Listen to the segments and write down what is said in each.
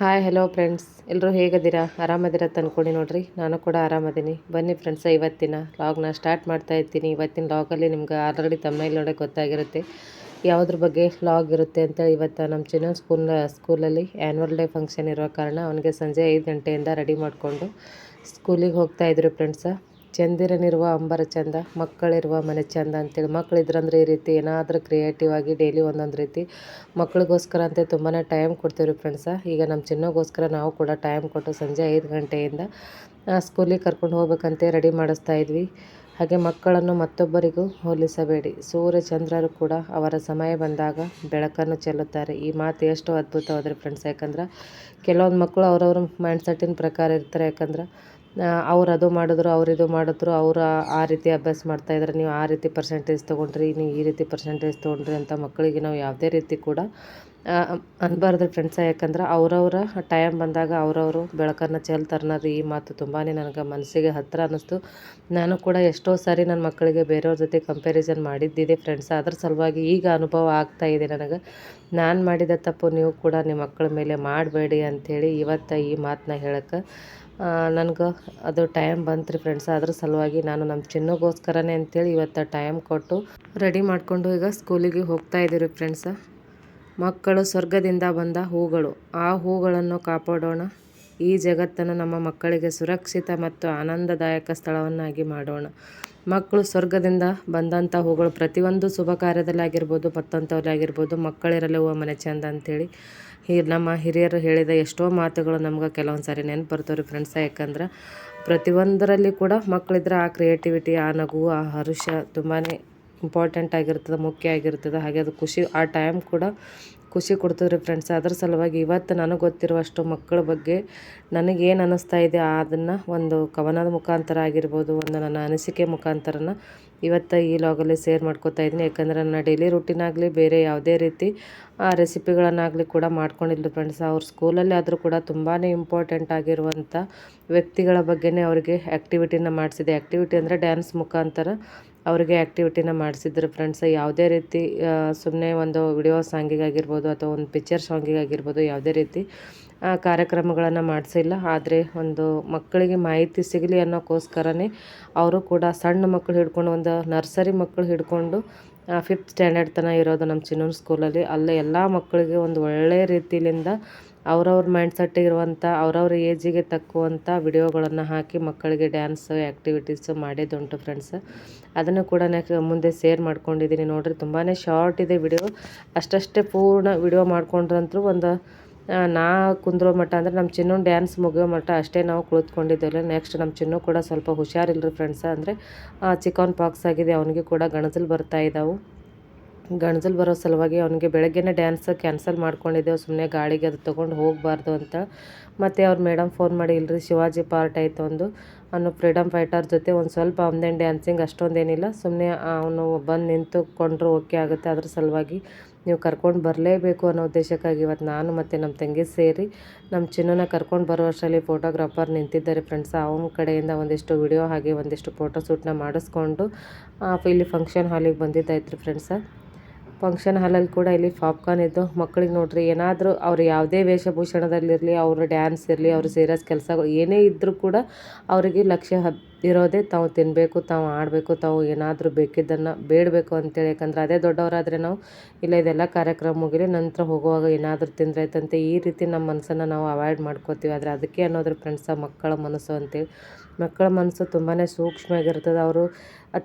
Hi hello friends ಎಲ್ಲರೂ ಹೇಗಿದ್ದೀರಾ? ಆರಾಮದಿರ ತಂದ್ಕೊಡಿ ನೋಡ್ರಿ. ನಾನು ಕೂಡ ಆರಾಮದೀನಿ. ಬನ್ನಿ ಫ್ರೆಂಡ್ಸ ಇವತ್ತಿನ ಲಾಗ್ನ ಸ್ಟಾರ್ಟ್ ಮಾಡ್ತಾ ಇರ್ತೀನಿ. ಇವತ್ತಿನ ಲಾಗಲ್ಲಿ ನಿಮ್ಗೆ ಆಲ್ರೆಡಿ ತಮ್ಮಲ್ಲಿ ನೋಡೋಕೆ ಗೊತ್ತಾಗಿರುತ್ತೆ. ಯಾವುದ್ರ ಬಗ್ಗೆ ಲಾಗ್ ಇರುತ್ತೆ ಅಂತೇಳಿ ಇವತ್ತು ನಮ್ಮ ಚಿನ್ನ ಸ್ಕೂಲ್ ಸ್ಕೂಲಲ್ಲಿ ಆ್ಯನ್ವಲ್ ಡೇ ಫಂಕ್ಷನ್ ಇರೋ ಕಾರಣ ಅವನಿಗೆ ಸಂಜೆ ಐದು ಗಂಟೆಯಿಂದ ರೆಡಿ ಮಾಡಿಕೊಂಡು ಸ್ಕೂಲಿಗೆ ಹೋಗ್ತಾ ಇದ್ರು ಫ್ರೆಂಡ್ಸ ಚಂದಿರನಿರುವ ಅಂಬರ ಚಂದ, ಮಕ್ಕಳಿರುವ ಮನೆ ಚಂದ ಅಂತೇಳಿ. ಮಕ್ಕಳಿದ್ರಂದ್ರೆ ಈ ರೀತಿ ಏನಾದರೂ ಕ್ರಿಯೇಟಿವ್ ಆಗಿ ಡೈಲಿ ಒಂದೊಂದು ರೀತಿ ಮಕ್ಕಳಿಗೋಸ್ಕರ ಅಂತ ತುಂಬಾ ಟೈಮ್ ಕೊಡ್ತೀವಿ ಫ್ರೆಂಡ್ಸ ಈಗ ನಮ್ಮ ಚಿನ್ನಗೋಸ್ಕರ ನಾವು ಕೂಡ ಟೈಮ್ ಕೊಟ್ಟು ಸಂಜೆ ಐದು ಗಂಟೆಯಿಂದ ಸ್ಕೂಲಿಗೆ ಕರ್ಕೊಂಡು ಹೋಗ್ಬೇಕಂತೆ ರೆಡಿ ಮಾಡಿಸ್ತಾ ಇದ್ವಿ. ಹಾಗೆ ಮಕ್ಕಳನ್ನು ಮತ್ತೊಬ್ಬರಿಗೂ ಹೋಲಿಸಬೇಡಿ. ಸೂರ್ಯ ಚಂದ್ರರು ಕೂಡ ಅವರ ಸಮಯ ಬಂದಾಗ ಬೆಳಕನ್ನು ಚೆಲ್ಲುತ್ತಾರೆ. ಈ ಮಾತು ಎಷ್ಟು ಅದ್ಭುತವಾದ್ರೆ ಫ್ರೆಂಡ್ಸ್ ಯಾಕಂದ್ರೆ ಕೆಲವೊಂದು ಮಕ್ಕಳು ಅವ್ರವ್ರ ಮೈಂಡ್ಸೆಟ್ಟಿನ ಪ್ರಕಾರ ಇರ್ತಾರೆ. ಯಾಕಂದ್ರೆ ಅವ್ರು ಅದು ಮಾಡಿದ್ರು, ಅವ್ರು ಇದು ಮಾಡಿದ್ರು, ಅವ್ರು ಆ ರೀತಿ ಅಭ್ಯಾಸ ಮಾಡ್ತಾಯಿದ್ರೆ ನೀವು ಆ ರೀತಿ ಪರ್ಸೆಂಟೇಜ್ ತೊಗೊಂಡ್ರಿ, ನೀವು ಈ ರೀತಿ ಪರ್ಸೆಂಟೇಜ್ ತೊಗೊಂಡ್ರಿ ಅಂತ ಮಕ್ಕಳಿಗೆ ನಾವು ಯಾವುದೇ ರೀತಿ ಕೂಡ ಅನ್ಬಾರ್ದು ಫ್ರೆಂಡ್ಸ ಯಾಕಂದ್ರೆ ಅವರವರ ಟೈಮ್ ಬಂದಾಗ ಅವರವರು ಬೆಳಕನ್ನು ಚೆಲ್ತಾರೆ ಅನ್ನೋದು ಈ ಮಾತು ತುಂಬಾ ನನಗೆ ಮನಸ್ಸಿಗೆ ಹತ್ತಿರ ಅನ್ನಿಸ್ತು. ನಾನು ಕೂಡ ಎಷ್ಟೋ ಸಾರಿ ನನ್ನ ಮಕ್ಕಳಿಗೆ ಬೇರೆಯವ್ರ ಜೊತೆ ಕಂಪ್ಯಾರಿಸನ್ ಮಾಡಿದ್ದಿದೆ ಫ್ರೆಂಡ್ಸ್ ಅದ್ರ ಸಲುವಾಗಿ ಈಗ ಅನುಭವ ಆಗ್ತಾ ಇದೆ ನನಗೆ. ನಾನು ಮಾಡಿದ ತಪ್ಪು ನೀವು ಕೂಡ ನಿಮ್ಮ ಮಕ್ಕಳ ಮೇಲೆ ಮಾಡಬೇಡಿ ಅಂಥೇಳಿ ಇವತ್ತು ಈ ಮಾತನ್ನ ಹೇಳೋಕ್ಕೆ ನನಗೆ ಅದು ಟೈಮ್ ಬಂತು ರೀ ಫ್ರೆಂಡ್ಸ್ ಅದ್ರ ಸಲುವಾಗಿ ನಾನು ನಮ್ಮ ಚಿನ್ನಗೋಸ್ಕರನೇ ಅಂತೇಳಿ ಇವತ್ತು ಟೈಮ್ ಕೊಟ್ಟು ರೆಡಿ ಮಾಡಿಕೊಂಡು ಈಗ ಸ್ಕೂಲಿಗೆ ಹೋಗ್ತಾ ಇದ್ದೀವಿ ಫ್ರೆಂಡ್ಸ ಮಕ್ಕಳು ಸ್ವರ್ಗದಿಂದ ಬಂದ ಹೂಗಳು. ಆ ಹೂಗಳನ್ನು ಕಾಪಾಡೋಣ. ಈ ಜಗತ್ತನ್ನು ನಮ್ಮ ಮಕ್ಕಳಿಗೆ ಸುರಕ್ಷಿತ ಮತ್ತು ಆನಂದದಾಯಕ ಸ್ಥಳವನ್ನಾಗಿ ಮಾಡೋಣ. ಮಕ್ಕಳು ಸ್ವರ್ಗದಿಂದ ಬಂದಂಥ ಹೂಗಳು ಪ್ರತಿಯೊಂದು ಶುಭ ಕಾರ್ಯದಲ್ಲಿ ಆಗಿರ್ಬೋದು ಮತ್ತಂಥವ್ರಲ್ಲಿ ಆಗಿರ್ಬೋದು ಹೂವು ಮನೆ ಚಂದ ಅಂಥೇಳಿ ಹಿ ನಮ್ಮ ಹಿರಿಯರು ಹೇಳಿದ ಎಷ್ಟೋ ಮಾತುಗಳು ನಮ್ಗೆ ಕೆಲವೊಂದು ಸಾರಿ ನೆನಪು ಬರ್ತಾವ್ರಿ ಫ್ರೆಂಡ್ಸ ಯಾಕಂದ್ರೆ ಪ್ರತಿಯೊಂದರಲ್ಲಿ ಕೂಡ ಮಕ್ಕಳಿದ್ರೆ ಆ ಕ್ರಿಯೇಟಿವಿಟಿ ಆ ನಗು, ಆ ಹರುಷ ತುಂಬಾ ಇಂಪಾರ್ಟೆಂಟ್ ಆಗಿರ್ತದೆ, ಮುಖ್ಯ ಆಗಿರ್ತದೆ. ಹಾಗೆ ಅದು ಖುಷಿ, ಆ ಟೈಮ್ ಕೂಡ ಖುಷಿ ಕೊಡ್ತದೆ ಫ್ರೆಂಡ್ಸ್ ಅದ್ರ ಸಲುವಾಗಿ ಇವತ್ತು ನನಗೆ ಗೊತ್ತಿರುವಷ್ಟು ಮಕ್ಕಳ ಬಗ್ಗೆ ನನಗೇನು ಅನ್ನಿಸ್ತಾ ಇದೆ, ಅದನ್ನು ಒಂದು ಕವನದ ಮುಖಾಂತರ ಆಗಿರ್ಬೋದು, ಒಂದು ನನ್ನ ಅನಿಸಿಕೆ ಮುಖಾಂತರನ ಇವತ್ತು ಈ ಲಾಗಲ್ಲಿ ಶೇರ್ ಮಾಡ್ಕೋತಾ ಇದ್ದೀನಿ. ಯಾಕಂದರೆ ನನ್ನ ಡೈಲಿ ರೂಟೀನಾಗಲಿ ಬೇರೆ ಯಾವುದೇ ರೀತಿ ರೆಸಿಪಿಗಳನ್ನಾಗಲಿ ಕೂಡ ಮಾಡ್ಕೊಂಡಿಲ್ಲ ಫ್ರೆಂಡ್ಸ್ ಅವ್ರ ಸ್ಕೂಲಲ್ಲಿ ಆದರೂ ಕೂಡ ತುಂಬಾ ಇಂಪಾರ್ಟೆಂಟ್ ಆಗಿರುವಂಥ ವ್ಯಕ್ತಿಗಳ ಬಗ್ಗೆನೇ ಅವರಿಗೆ ಆ್ಯಕ್ಟಿವಿಟಿನ ಮಾಡಿಸಿದೆ. ಆ್ಯಕ್ಟಿವಿಟಿ ಅಂದರೆ ಡ್ಯಾನ್ಸ್ ಮುಖಾಂತರ ಅವರಿಗೆ ಆ್ಯಕ್ಟಿವಿಟಿನ ಮಾಡಿಸಿದ್ರು ಫ್ರೆಂಡ್ಸ್ ಯಾವುದೇ ರೀತಿ ಸುಮ್ಮನೆ ಒಂದು ವಿಡಿಯೋ ಸಾಂಗಿಗಾಗಿರ್ಬೋದು ಅಥವಾ ಒಂದು ಪಿಕ್ಚರ್ ಸಾಂಗಿಗಾಗಿರ್ಬೋದು ಯಾವುದೇ ರೀತಿ ಕಾರ್ಯಕ್ರಮಗಳನ್ನು ಮಾಡಿಸಿಲ್ಲ. ಆದರೆ ಒಂದು ಮಕ್ಕಳಿಗೆ ಮಾಹಿತಿ ಸಿಗಲಿ ಅನ್ನೋಕ್ಕೋಸ್ಕರನೇ ಅವರು ಕೂಡ ಸಣ್ಣ ಮಕ್ಕಳು ಹಿಡ್ಕೊಂಡು ಒಂದು ನರ್ಸರಿ ಮಕ್ಕಳು ಹಿಡ್ಕೊಂಡು ಫಿಫ್ತ್ ಸ್ಟ್ಯಾಂಡರ್ಡ್ ತನಕ ಇರೋದು ನಮ್ಮ ಚಿನ್ನೂರು ಸ್ಕೂಲಲ್ಲಿ ಅಲ್ಲೇ. ಎಲ್ಲ ಮಕ್ಕಳಿಗೆ ಒಂದು ಒಳ್ಳೆಯ ರೀತಿಯಿಂದ ಅವ್ರವ್ರ ಮೈಂಡ್ ಸೆಟ್ ಇರುವಂಥ ಅವ್ರವ್ರ ಏಜಿಗೆ ತಕ್ಕುವಂಥ ವಿಡಿಯೋಗಳನ್ನು ಹಾಕಿ ಮಕ್ಕಳಿಗೆ ಡ್ಯಾನ್ಸ್ ಆ್ಯಕ್ಟಿವಿಟೀಸು ಮಾಡಿದ್ದುಂಟು ಫ್ರೆಂಡ್ಸ್ ಅದನ್ನು ಕೂಡ ನಾನು ಮುಂದೆ ಶೇರ್ ಮಾಡ್ಕೊಂಡಿದ್ದೀನಿ ನೋಡಿರಿ. ತುಂಬಾ ಶಾರ್ಟ್ ಇದೆ ವಿಡಿಯೋ ಅಷ್ಟಷ್ಟೇ ಪೂರ್ಣ ವಿಡಿಯೋ ಮಾಡ್ಕೊಂಡ್ರಂತೂ ಒಂದು ನಾ ಕುಂದ್ರೋ ಮಠ ಅಂದರೆ ನಮ್ಮ ಚಿನ್ನು ಡ್ಯಾನ್ಸ್ ಮುಗಿಯೋ ಮಠ ಅಷ್ಟೇ ನಾವು ಕುಳಿತುಕೊಂಡಿದ್ದೇವೆ. ನೆಕ್ಸ್ಟ್ ನಮ್ಮ ಚಿನ್ನು ಕೂಡ ಸ್ವಲ್ಪ ಹುಷಾರಿಲ್ಲರಿ ಫ್ರೆಂಡ್ಸ ಅಂದರೆ ಚಿಕನ್ ಪಾಕ್ಸ್ ಆಗಿದೆ, ಅವನಿಗೆ ಕೂಡ ಗಣಜಲ್ ಬರ್ತಾ ಇದ್ದಾವೆ ಗಣಜಲ್ ಬರೋ ಸಲುವಾಗಿ ಅವನಿಗೆ ಬೆಳಗ್ಗೆನೇ ಡ್ಯಾನ್ಸ್ ಕ್ಯಾನ್ಸಲ್ ಮಾಡ್ಕೊಂಡಿದ್ದೆವು ಸುಮ್ಮನೆ ಗಾಳಿಗೆ ಅದು ತೊಗೊಂಡು ಹೋಗಬಾರ್ದು ಅಂತ. ಮತ್ತು ಅವ್ರ ಮೇಡಮ್ ಫೋನ್ ಮಾಡಿ ಇಲ್ಲರಿ ಶಿವಾಜಿ ಪಾರ್ಟ್ ಆಯಿತು ಒಂದು ಅವನು ಫ್ರೀಡಮ್ ಫೈಟರ್ ಜೊತೆ ಒಂದು ಸ್ವಲ್ಪ ಅವನದೇನು ಡ್ಯಾನ್ಸಿಂಗ್ ಅಷ್ಟೊಂದೇನಿಲ್ಲ ಸುಮ್ಮನೆ ಅವನು ಬಂದು ನಿಂತುಕೊಂಡ್ರು ಓಕೆ ಆಗುತ್ತೆ ಅದ್ರ ಸಲುವಾಗಿ. ನೀವು ಕರ್ಕೊಂಡು ಬರಲೇಬೇಕು ಅನ್ನೋ ಉದ್ದೇಶಕ್ಕಾಗಿ ಇವತ್ತು ನಾನು ಮತ್ತು ನಮ್ಮ ತಂಗಿ ಸೇರಿ ನಮ್ಮ ಚಿನ್ನನ ಕರ್ಕೊಂಡು ಬರೋ ಅಷ್ಟರಲ್ಲಿ ಫೋಟೋಗ್ರಾಫರ್ ನಿಂತಿದ್ದಾರೆ ಫ್ರೆಂಡ್ಸ್ ಅವನ ಕಡೆಯಿಂದ ಒಂದಿಷ್ಟು ವಿಡಿಯೋ ಹಾಗೆ ಒಂದಿಷ್ಟು ಫೋಟೋಶೂಟ್ನ ಮಾಡಿಸ್ಕೊಂಡು ಇಲ್ಲಿ ಫಂಕ್ಷನ್ ಹಾಲಿಗೆ ಬಂದಿದ್ದಾಯ್ತು ರೀ ಫ್ರೆಂಡ್ಸ ಫಂಕ್ಷನ್ ಹಾಲಲ್ಲಿ ಕೂಡ ಇಲ್ಲಿ ಪಾಪ್ಕಾರ್ನ್ ಇದ್ದು ಮಕ್ಕಳಿಗೆ ನೋಡ್ರಿ, ಏನಾದರೂ ಅವ್ರು ಯಾವುದೇ ವೇಷಭೂಷಣದಲ್ಲಿರಲಿ, ಅವರು ಡ್ಯಾನ್ಸ್ ಇರಲಿ, ಅವರು ಸೀರಿಯಸ್ ಕೆಲಸ ಏನೇ ಇದ್ದರೂ ಕೂಡ ಅವರಿಗೆ ಲಕ್ಷ್ಯ ಇರೋದೇ ತಾವು ತಿನ್ನಬೇಕು ತಾವು ಆಡಬೇಕು, ತಾವು ಏನಾದರೂ ಬೇಕಿದ್ದನ್ನು ಬೇಡಬೇಕು ಅಂತೇಳಿ. ಯಾಕಂದ್ರೆ ಅದೇ ದೊಡ್ಡವರಾದರೆ ನಾವು ಇಲ್ಲ ಇದೆಲ್ಲ ಕಾರ್ಯಕ್ರಮ ಮುಗಿಲಿ ನಂತರ ಹೋಗುವಾಗ ಏನಾದರೂ ತಿಂದರೆ ಆಯ್ತಂತೆ ಈ ರೀತಿ ನಮ್ಮ ಮನಸ್ಸನ್ನು ನಾವು ಅವಾಯ್ಡ್ ಮಾಡ್ಕೋತೀವಿ. ಆದರೆ ಅದಕ್ಕೆ ಅನ್ನೋದ್ರ ಫ್ರೆಂಡ್ಸ ಮಕ್ಕಳ ಮನಸ್ಸು ಅಂತೇಳಿ. ಮಕ್ಕಳ ಮನಸ್ಸು ತುಂಬಾ ಸೂಕ್ಷ್ಮವಾಗಿರ್ತದೆ. ಅವರು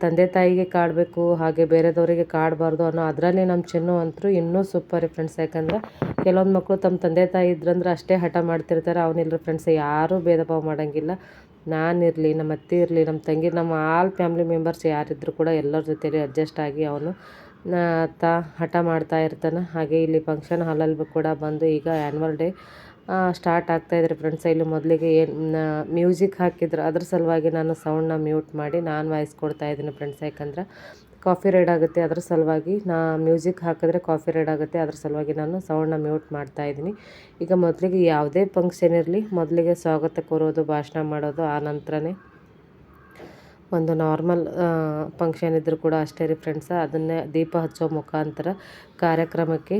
ತಂದೆ ತಾಯಿಗೆ ಕಾಡಬೇಕು, ಹಾಗೆ ಬೇರೆದವರಿಗೆ ಕಾಡಬಾರ್ದು ಅನ್ನೋ ಅದರಲ್ಲಿ ನಮ್ಮ ಚೆನ್ನು ಅಂತೂ ಇನ್ನೂ ಸೂಪರ್ ಫ್ರೆಂಡ್ಸ್ ಯಾಕಂದ್ರೆ ಕೆಲವೊಂದು ಮಕ್ಕಳು ತಮ್ಮ ತಂದೆ ತಾಯಿ ಇದ್ರಂದ್ರೆ ಅಷ್ಟೇ ಹಠ ಮಾಡ್ತಿರ್ತಾರೆ. ಅವನಿಲ್ಲರೂ ಫ್ರೆಂಡ್ಸ್ ಯಾರೂ ಭೇದ ಭಾವ ಮಾಡೋಂಗಿಲ್ಲ. ನಾನಿರಲಿ ನಮ್ಮ ಅತ್ತೆ ಇರಲಿ ನಮ್ಮ ತಂಗಿ ನಮ್ಮ ಆಲ್ ಫ್ಯಾಮ್ಲಿ ಮೆಂಬರ್ಸ್ ಯಾರಿದ್ರು ಕೂಡ ಎಲ್ಲರ ಜೊತೆಲಿ ಅಡ್ಜಸ್ಟ್ ಆಗಿ ಅವನು ತಾ, ಹಠ ಮಾಡ್ತಾ ಇರ್ತಾನೆ. ಹಾಗೆ ಇಲ್ಲಿ ಫಂಕ್ಷನ್ ಹಾಲಲ್ಲಿ ಕೂಡ ಬಂದು ಈಗ ಆ್ಯನ್ವಲ್ ಡೇ ಸ್ಟಾರ್ಟ್ ಆಗ್ತಾಯಿದ್ರೆ ಫ್ರೆಂಡ್ಸ್ ಇಲ್ಲಿ ಮೊದಲಿಗೆ ಏನು ಮ್ಯೂಸಿಕ್ ಹಾಕಿದ್ರು, ಅದ್ರ ಸಲುವಾಗಿ ನಾನು ಸೌಂಡನ್ನ ಮ್ಯೂಟ್ ಮಾಡಿ ನಾನು ವಾಯ್ಸ್ ಕೊಡ್ತಾ ಇದ್ದೀನಿ ಫ್ರೆಂಡ್ಸ್ ಯಾಕಂದ್ರೆ ಕಾಫಿ ರೆಡ್ ಆಗುತ್ತೆ ಅದರ ಸಲುವಾಗಿ. ನಾ ಮ್ಯೂಸಿಕ್ ಹಾಕಿದ್ರೆ ಕಾಫಿ ರೆಡ್ ಆಗುತ್ತೆ ಅದರ ಸಲುವಾಗಿ ನಾನು ಸೌಂಡನ್ನ ಮ್ಯೂಟ್ ಮಾಡ್ತಾ ಇದ್ದೀನಿ. ಈಗ ಮೊದಲಿಗೆ ಯಾವುದೇ ಫಂಕ್ಷನ್ ಇರಲಿ, ಮೊದಲಿಗೆ ಸ್ವಾಗತ ಕೋರೋದು, ಭಾಷಣ ಮಾಡೋದು, ಆ ನಂತರನೇ. ಒಂದು ನಾರ್ಮಲ್ ಫಂಕ್ಷನ್ ಇದ್ದರೂ ಕೂಡ ಅಷ್ಟೇ ರೀ ಫ್ರೆಂಡ್ಸ ಅದನ್ನೇ ದೀಪ ಹಚ್ಚೋ ಮುಖಾಂತರ ಕಾರ್ಯಕ್ರಮಕ್ಕೆ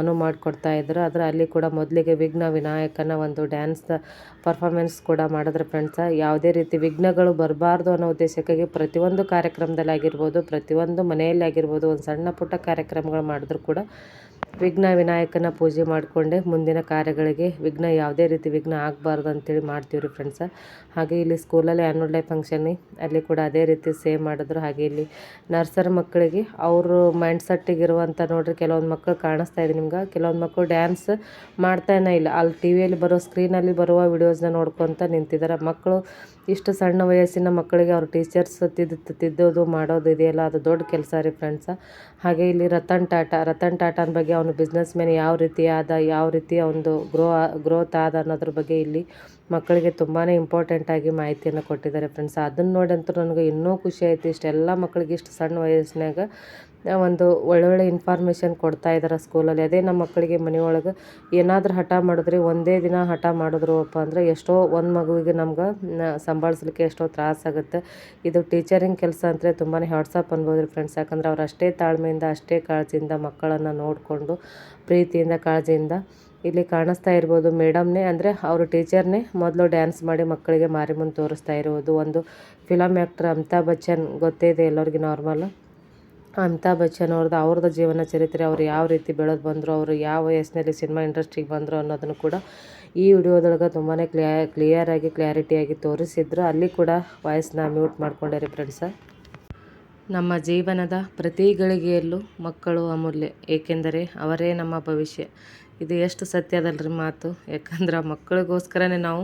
ಅನುವು ಮಾಡಿಕೊಡ್ತಾ ಇದ್ದರು ಆದರೆ ಅಲ್ಲಿ ಕೂಡ ಮೊದಲಿಗೆ ವಿಘ್ನ ವಿನಾಯಕನ ಒಂದು ಡ್ಯಾನ್ಸ್ ಪರ್ಫಾರ್ಮೆನ್ಸ್ ಕೂಡ ಮಾಡಿದ್ರೆ ಫ್ರೆಂಡ್ಸ ಯಾವುದೇ ರೀತಿ ವಿಘ್ನಗಳು ಬರಬಾರ್ದು ಅನ್ನೋ ಉದ್ದೇಶಕ್ಕಾಗಿ ಪ್ರತಿಯೊಂದು ಕಾರ್ಯಕ್ರಮದಲ್ಲಿ ಆಗಿರ್ಬೋದು, ಪ್ರತಿಯೊಂದು ಮನೆಯಲ್ಲಿ ಆಗಿರ್ಬೋದು, ಒಂದು ಸಣ್ಣ ಪುಟ್ಟ ಕಾರ್ಯಕ್ರಮಗಳು ಮಾಡಿದ್ರು ಕೂಡ ವಿಘ್ನ ವಿನಾಯಕನ ಪೂಜೆ ಮಾಡಿಕೊಂಡೆ. ಮುಂದಿನ ಕಾರ್ಯಗಳಿಗೆ ವಿಘ್ನ ಯಾವುದೇ ರೀತಿ ವಿಘ್ನ ಆಗಬಾರ್ದು ಅಂತೇಳಿ ಮಾಡ್ತೀವಿ ರೀ ಫ್ರೆಂಡ್ಸ ಹಾಗೆ ಇಲ್ಲಿ ಸ್ಕೂಲಲ್ಲಿ ಆ್ಯನ್ವಲ್ ಡೇ ಫಂಕ್ಷನ್ ಅಲ್ಲಿ ಕೂಡ ಅದೇ ರೀತಿ ಸೇವ್ ಮಾಡಿದ್ರು. ಹಾಗೆ ಇಲ್ಲಿ ನರ್ಸರ್ ಮಕ್ಕಳಿಗೆ ಅವರು ಮೈಂಡ್ ಸೆಟ್ಟಿಗಿರುವಂಥ ನೋಡ್ರಿ ಕೆಲವೊಂದು ಮಕ್ಕಳು ಕಾಣಿಸ್ತಾ ಇದೆ ನಿಮ್ಗೆ. ಕೆಲವೊಂದು ಮಕ್ಕಳು ಡ್ಯಾನ್ಸ್ ಮಾಡ್ತಾನೆ ಇಲ್ಲ. ಅಲ್ಲಿ ಟಿ ವಿಯಲ್ಲಿ ಬರೋ ಸ್ಕ್ರೀನಲ್ಲಿ ಬರುವ ವಿಡಿಯೋಸ್ನ ನೋಡ್ಕೊತ ನಿಂತಿದ್ದಾರೆ ಮಕ್ಕಳು ಇಷ್ಟು ಸಣ್ಣ ವಯಸ್ಸಿನ ಮಕ್ಕಳಿಗೆ ಅವ್ರ ಟೀಚರ್ಸ್ ತಿದ್ದು ತಿದ್ದೋದು ಮಾಡೋದು ಇದೆಯಲ್ಲ, ಅದು ದೊಡ್ಡ ಕೆಲಸ ರೀ ಫ್ರೆಂಡ್ಸ ಹಾಗೆ ಇಲ್ಲಿ ರತನ್ ಟಾಟಾ, ರತನ್ ಟಾಟಾನ ಬಗ್ಗೆ ಅವನು ಬಿಸ್ನೆಸ್ ಮ್ಯಾನ್ ಯಾವ ರೀತಿ ಆದ, ಯಾವ ರೀತಿ ಒಂದು ಗ್ರೋ ಗ್ರೋತ್ ಆದ ಅನ್ನೋದ್ರ ಬಗ್ಗೆ ಇಲ್ಲಿ ಮಕ್ಕಳಿಗೆ ತುಂಬಾ ಇಂಪಾರ್ಟೆಂಟಾಗಿ ಮಾಹಿತಿಯನ್ನು ಕೊಟ್ಟಿದ್ದಾರೆ ಫ್ರೆಂಡ್ಸ್ ಅದನ್ನು ನೋಡಂತೂ ನನಗೆ ಇನ್ನೂ ಖುಷಿ ಆಯಿತು. ಇಷ್ಟೆಲ್ಲ ಮಕ್ಕಳಿಗೆ ಇಷ್ಟು ಸಣ್ಣ ವಯಸ್ಸಿನಾಗ ಒಂದು ಒಳ್ಳೊಳ್ಳೆ ಇನ್ಫಾರ್ಮೇಷನ್ ಕೊಡ್ತಾ ಇದ್ದಾರೆ ಸ್ಕೂಲಲ್ಲಿ ಅದೇ ನಮ್ಮ ಮಕ್ಕಳಿಗೆ ಮನೆಯೊಳಗೆ ಏನಾದರೂ ಹಠ ಮಾಡಿದ್ರೆ ಒಂದೇ ದಿನ ಹಠ ಮಾಡಿದ್ರು ಅಪ್ಪ ಅಂದರೆ ಎಷ್ಟೋ ಒಂದು ಮಗುವಿಗೆ ನಮ್ಗೆ ಸಂಭಾಳಿಸ್ಲಿಕ್ಕೆ ಎಷ್ಟೋ ತ್ರಾಸಾಗುತ್ತೆ ಇದು ಟೀಚರಿಂಗ್ ಕೆಲಸ ಅಂದರೆ ತುಂಬಾ ವಾಟ್ಸಪ್ ಅನ್ಬೋದು ಫ್ರೆಂಡ್ಸ್ ಯಾಕಂದ್ರೆ ಅವ್ರು ಅಷ್ಟೇ ತಾಳ್ಮೆಯಿಂದ, ಅಷ್ಟೇ ಕಾಳಜಿಯಿಂದ ಮಕ್ಕಳನ್ನು ನೋಡಿಕೊಂಡು, ಪ್ರೀತಿಯಿಂದ, ಕಾಳಜಿಯಿಂದ ಇಲ್ಲಿ ಕಾಣಿಸ್ತಾ ಇರ್ಬೋದು ಮೇಡಮ್ನೇ. ಅಂದರೆ ಅವರು ಟೀಚರ್ನೇ ಮೊದಲು ಡ್ಯಾನ್ಸ್ ಮಾಡಿ ಮಕ್ಕಳಿಗೆ ಮಾರಿ ಮುಂದೆ ತೋರಿಸ್ತಾ ಇರುವುದು ಒಂದು ಫಿಲಮ್ ಆ್ಯಕ್ಟರ್ ಅಮಿತಾಬ್ ಬಚ್ಚನ್, ಗೊತ್ತೇ ಇದೆ ಎಲ್ಲರಿಗೂ ನಾರ್ಮಲ್ ಅಮಿತಾಬ್ ಬಚ್ಚನ್ ಅವ್ರದ್ದು ಅವ್ರದ್ದು ಜೀವನ ಚರಿತ್ರೆ, ಅವ್ರು ಯಾವ ರೀತಿ ಬೆಳೆದು ಬಂದರು, ಅವರು ಯಾವ ವಯಸ್ಸಿನಲ್ಲಿ ಸಿನಿಮಾ ಇಂಡಸ್ಟ್ರಿಗೆ ಬಂದರು ಅನ್ನೋದನ್ನು ಕೂಡ ಈ ವಿಡಿಯೋದೊಳಗೆ ತುಂಬಾ ಕ್ಲಿಯಾ ಕ್ಲಿಯರಾಗಿ ಕ್ಲಾರಿಟಿಯಾಗಿ ತೋರಿಸಿದ್ರು. ಅಲ್ಲಿ ಕೂಡ ವಾಯ್ಸ್ನ ಮ್ಯೂಟ್ ಮಾಡ್ಕೊಂಡೆ ಫ್ರೆಂಡ್ಸ ನಮ್ಮ ಜೀವನದ ಪ್ರತಿ ಗಳಿಗೆಯಲ್ಲೂ ಮಕ್ಕಳು ಅಮೂಲ್ಯ. ಏಕೆಂದರೆ ಅವರೇ ನಮ್ಮ ಭವಿಷ್ಯ. ಇದು ಎಷ್ಟು ಸತ್ಯ ಅದಲ್ರಿ ಮಾತು. ಯಾಕಂದ್ರೆ ಮಕ್ಕಳಿಗೋಸ್ಕರನೇ ನಾವು,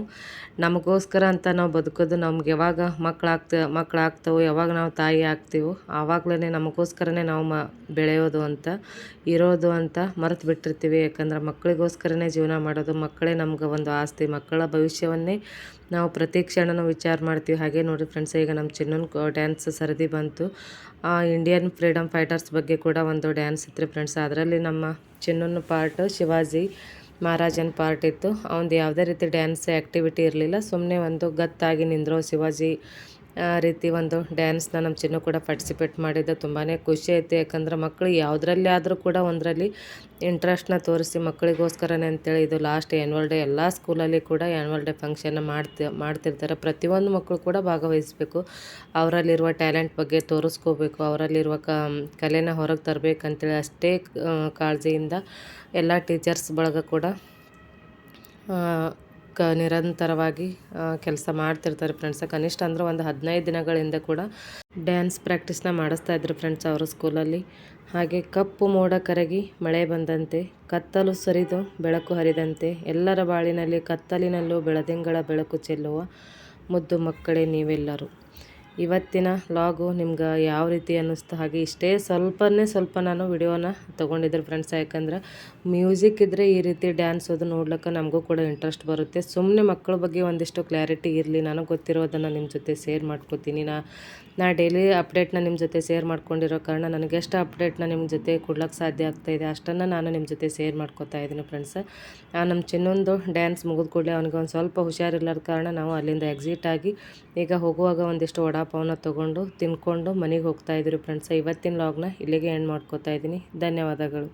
ನಮಗೋಸ್ಕರ ಅಂತ ನಾವು ಬದುಕೋದು ನಮ್ಗೆ ಯಾವಾಗ ಮಕ್ಕಳಾಗ್ತ ಮಕ್ಕಳಾಗ್ತವೋ ಯಾವಾಗ ನಾವು ತಾಯಿ ಆಗ್ತೀವೋ ಆವಾಗಲೇ ನಮಗೋಸ್ಕರನೇ ನಾವು ಮ, ಬೆಳೆಯೋದು ಅಂತ, ಇರೋದು ಅಂತ ಮರೆತು ಬಿಟ್ಟಿರ್ತೀವಿ. ಯಾಕಂದ್ರೆ ಮಕ್ಕಳಿಗೋಸ್ಕರನೇ ಜೀವನ ಮಾಡೋದು ಮಕ್ಕಳೇ ನಮ್ಗೆ ಒಂದು ಆಸ್ತಿ. ಮಕ್ಕಳ ಭವಿಷ್ಯವನ್ನೇ ನಾವು ಪ್ರತಿ ಕ್ಷಣನೂ ವಿಚಾರ ಮಾಡ್ತೀವಿ. ಹಾಗೆ ನೋಡಿ ಫ್ರೆಂಡ್ಸ್ ಈಗ ನಮ್ಮ ಚಿನ್ನನ್ ಡ್ಯಾನ್ಸ್ ಸರದಿ ಬಂತು. ಇಂಡಿಯನ್ ಫ್ರೀಡಮ್ ಫೈಟರ್ಸ್ ಬಗ್ಗೆ ಕೂಡ ಒಂದು ಡ್ಯಾನ್ಸ್ ಇತ್ತು ಫ್ರೆಂಡ್ಸ್ ಅದರಲ್ಲಿ ನಮ್ಮ ಚಿನ್ನನ ಪಾರ್ಟ್ ಶಿವಾಜಿ ಮಹಾರಾಜನ ಪಾರ್ಟ್ ಇತ್ತು. ಅವನದು ಯಾವುದೇ ರೀತಿ ಡ್ಯಾನ್ಸ್ ಆ್ಯಕ್ಟಿವಿಟಿ ಇರಲಿಲ್ಲ. ಸುಮ್ಮನೆ ಒಂದು ಗತ್ತಾಗಿ ನಿಂದ್ರೋ ಶಿವಾಜಿ ರೀತಿ ಒಂದು ಡ್ಯಾನ್ಸ್ನ ನಮ್ಮ ಚಿನ್ನು ಕೂಡ ಪಾರ್ಟಿಸಿಪೇಟ್ ಮಾಡಿದ್ದು ತುಂಬಾ ಖುಷಿ ಐತೆ. ಯಾಕಂದ್ರೆ ಮಕ್ಕಳು ಯಾವುದ್ರಲ್ಲಿ ಆದರೂ ಕೂಡ ಒಂದರಲ್ಲಿ ಇಂಟ್ರೆಸ್ಟ್ನ ತೋರಿಸಿ ಮಕ್ಕಳಿಗೋಸ್ಕರನೇ ಅಂತೇಳಿ ಇದು ಲಾಸ್ಟ್ ಆ್ಯನ್ವಲ್ ಡೇ ಎಲ್ಲ ಸ್ಕೂಲಲ್ಲಿ ಕೂಡ ಆ್ಯನ್ವಲ್ ಡೇ ಫಂಕ್ಷನ್ನ ಮಾಡ್ತಿ, ಮಾಡ್ತಿರ್ತಾರೆ. ಪ್ರತಿಯೊಂದು ಮಕ್ಕಳು ಕೂಡ ಭಾಗವಹಿಸಬೇಕು. ಅವರಲ್ಲಿರುವ ಟ್ಯಾಲೆಂಟ್ ಬಗ್ಗೆ ತೋರಿಸ್ಕೋಬೇಕು. ಅವರಲ್ಲಿರುವ ಕಲೆನ ಹೊರಗೆ ತರಬೇಕಂತೇಳಿ ಅಷ್ಟೇ ಕಾಳಜಿಯಿಂದ ಎಲ್ಲ ಟೀಚರ್ಸ್ ಬಳಗ ಕೂಡ ಕ ನಿರಂತರವಾಗಿ ಕೆಲಸ ಮಾಡ್ತಿರ್ತಾರೆ ಫ್ರೆಂಡ್ಸ್ ಕನಿಷ್ಠ ಅಂದ್ರೆ ಒಂದು ಹದಿನೈದು ದಿನಗಳಿಂದ ಕೂಡ ಡ್ಯಾನ್ಸ್ ಪ್ರಾಕ್ಟೀಸ್ನ ಮಾಡಿಸ್ತಾ ಇದ್ರು ಫ್ರೆಂಡ್ಸ್ ಅವರು ಸ್ಕೂಲಲ್ಲಿ ಹಾಗೆ ಕಪ್ಪು ಮೋಡ ಕರಗಿ ಮಳೆ ಬಂದಂತೆ, ಕತ್ತಲು ಸರಿದು ಬೆಳಕು ಹರಿದಂತೆ, ಎಲ್ಲರ ಬಾಳಿನಲ್ಲಿ ಕತ್ತಲಿನಲ್ಲೂ ಬೆಳದಿಂಗಳ ಬೆಳಕು ಚೆಲ್ಲುವ ಮುದ್ದು ಮಕ್ಕಳೇ ನೀವೆಲ್ಲರೂ. ಇವತ್ತಿನ ವ್ಲಾಗು ನಿಮ್ಗೆ ಯಾವ ರೀತಿ ಅನ್ನಿಸ್ತು ಹಾಗೆ ಇಷ್ಟೇ ಸ್ವಲ್ಪನೇ ಸ್ವಲ್ಪ ನಾನು ವಿಡಿಯೋನ ತೊಗೊಂಡಿದ್ದೆ ಫ್ರೆಂಡ್ಸ್. ಯಾಕಂದ್ರೆ ಮ್ಯೂಸಿಕ್ ಇದ್ದರೆ ಈ ರೀತಿ ಡ್ಯಾನ್ಸ್ ಅದು ನೋಡ್ಲಿಕ್ಕೆ ನಮಗೂ ಕೂಡ ಇಂಟ್ರೆಸ್ಟ್ ಬರುತ್ತೆ. ಸುಮ್ಮನೆ ಮಕ್ಕಳ ಬಗ್ಗೆ ಒಂದಿಷ್ಟು ಕ್ಲಾರಿಟಿ ಇರಲಿ ನನಗೆ ಗೊತ್ತಿರೋದನ್ನು ನಿಮ್ಮ ಜೊತೆ ಶೇರ್ ಮಾಡ್ಕೋತೀನಿ. ನಾ ನಾ ಡೈಲಿ ಅಪ್ಡೇಟ್ನ ನಿಮ್ಮ ಜೊತೆ ಶೇರ್ ಮಾಡ್ಕೊಂಡಿರೋ ಕಾರಣ ನನಗೆ ಎಷ್ಟು ಅಪ್ಡೇಟ್ನ ನಿಮ್ಮ ಜೊತೆ ಕೊಡ್ಲಿಕ್ಕೆ ಸಾಧ್ಯ ಆಗ್ತಾ ಇದೆ. ಅಷ್ಟನ್ನು ನಾನು ನಿಮ್ಮ ಜೊತೆ ಶೇರ್ ಮಾಡ್ಕೋತಾ ಇದ್ದೀನಿ ಫ್ರೆಂಡ್ಸ್. ನಮ್ಮ ಚಿನ್ನೊಂದು ಡ್ಯಾನ್ಸ್ ಮುಗಿದ ಕೂಡಲೇ ಅವ್ನಿಗೆ ಒಂದು ಸ್ವಲ್ಪ ಹುಷಾರಿಲ್ಲದ ಕಾರಣ ನಾವು ಅಲ್ಲಿಂದ ಎಕ್ಸಿಟ್ ಆಗಿ ಈಗ ಹೋಗುವಾಗ ಒಂದಿಷ್ಟು ವಡಾಪಾವನ್ನ ತೊಗೊಂಡು ತಿನ್ಕೊಂಡು ಮನೆಗೆ ಹೋಗ್ತಾಯಿದ್ರು ಫ್ರೆಂಡ್ಸ್ ಇವತ್ತಿನ ಲಾಗ್ನ ಇಲ್ಲಿಗೆ ಎಂಡ್ ಮಾಡ್ಕೋತಾ ಇದ್ದೀನಿ. ಧನ್ಯವಾದಗಳು.